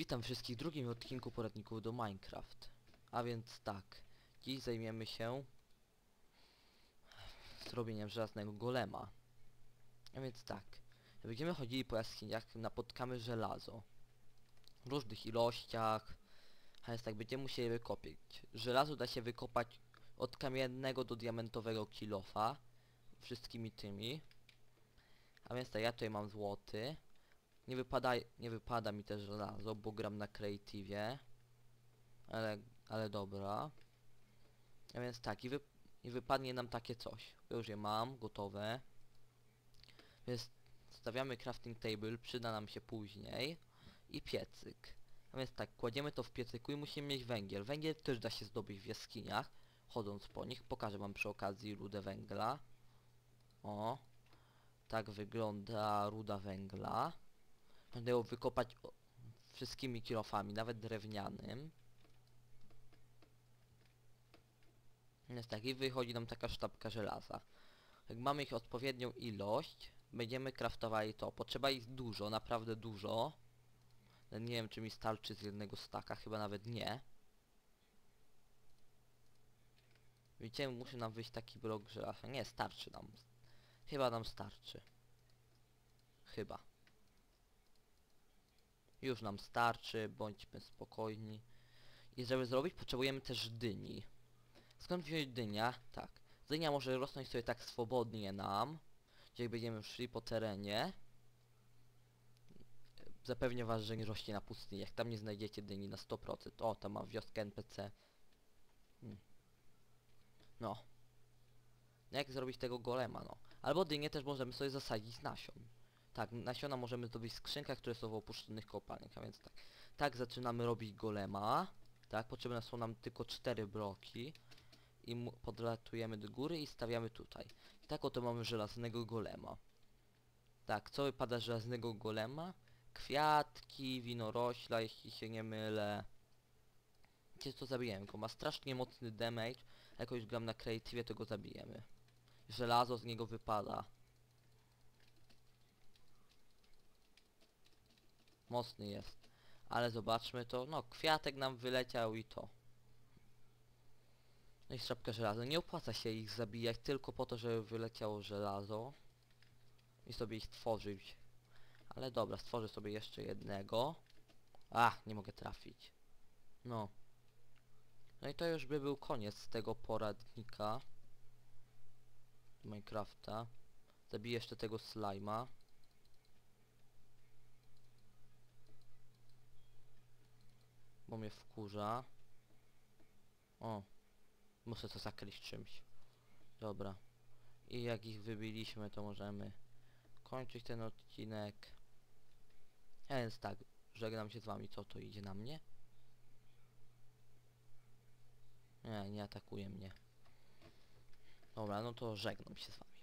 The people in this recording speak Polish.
Witam wszystkich w drugim odcinku poradników do Minecraft. A więc tak, dziś zajmiemy się zrobieniem żelaznego golema. A więc tak, będziemy chodzili po jaskiniach, napotkamy żelazo. W różnych ilościach. A więc tak, będziemy musieli wykopić. Żelazo da się wykopać od kamiennego do diamentowego kilofa. Wszystkimi tymi. A więc tak, ja tutaj mam złoty. Nie wypada, nie wypada mi też żelazo, bo gram na creative. Ale, ale dobra. A więc tak, i, wy, i wypadnie nam takie coś. Już je mam, gotowe. Więc stawiamy crafting table, przyda nam się później. I piecyk. A więc tak, kładziemy to w piecyku i musimy mieć węgiel. Węgiel też da się zdobyć w jaskiniach, chodząc po nich. Pokażę wam przy okazji rudę węgla. O. Tak wygląda ruda węgla. Będę ją wykopać wszystkimi kilofami, nawet drewnianym. Jest tak, i wychodzi nam taka sztabka żelaza. Jak mamy ich odpowiednią ilość, będziemy kraftowali to. Potrzeba ich dużo, naprawdę dużo. Nie wiem, czy mi starczy z jednego staka, chyba nawet nie. Widzicie, musi nam wyjść taki blok żelaza. Nie, starczy nam. Chyba nam starczy. Chyba. Już nam starczy, bądźmy spokojni. I żeby zrobić, potrzebujemy też dyni. Skąd wziąć dynia? Tak. Dynia może rosnąć sobie tak swobodnie nam, gdzie będziemy szli po terenie. Zapewnię was, że nie rośnie na pustyni. Jak tam nie znajdziecie dyni na 100%. O, tam mam wioskę NPC. Hmm. No. No Jak zrobić tego golema, no. Albo dynię też możemy sobie zasadzić nasion. Tak, nasiona możemy zdobyć w skrzynkach, które są w opuszczonych kopalniach, a więc tak. Tak zaczynamy robić golema. Tak, potrzebne są nam tylko cztery bloki. I podlatujemy do góry i stawiamy tutaj. I tak oto mamy żelaznego golema. Tak, co wypada żelaznego golema? Kwiatki, winorośla, jeśli się nie mylę. Wiecie co, zabijemy go. Ma strasznie mocny damage. a Jak już gram na creative, to go zabijemy. Żelazo z niego wypada. Mocny jest. Ale zobaczmy to. No, kwiatek nam wyleciał i to. No i sztabka żelaza. Nie opłaca się ich zabijać tylko po to, żeby wyleciało żelazo. I sobie ich tworzyć. Ale dobra, stworzę sobie jeszcze jednego. Ach, nie mogę trafić. No. No i to już by był koniec tego poradnika. Minecrafta. Zabiję jeszcze tego slajma. Bo mnie wkurza. O. Muszę to zakryć czymś. Dobra. I jak ich wybiliśmy, to możemy kończyć ten odcinek. A więc tak, żegnam się z wami. Co to idzie na mnie? Nie, nie atakuje mnie. Dobra, no to żegnam się z wami.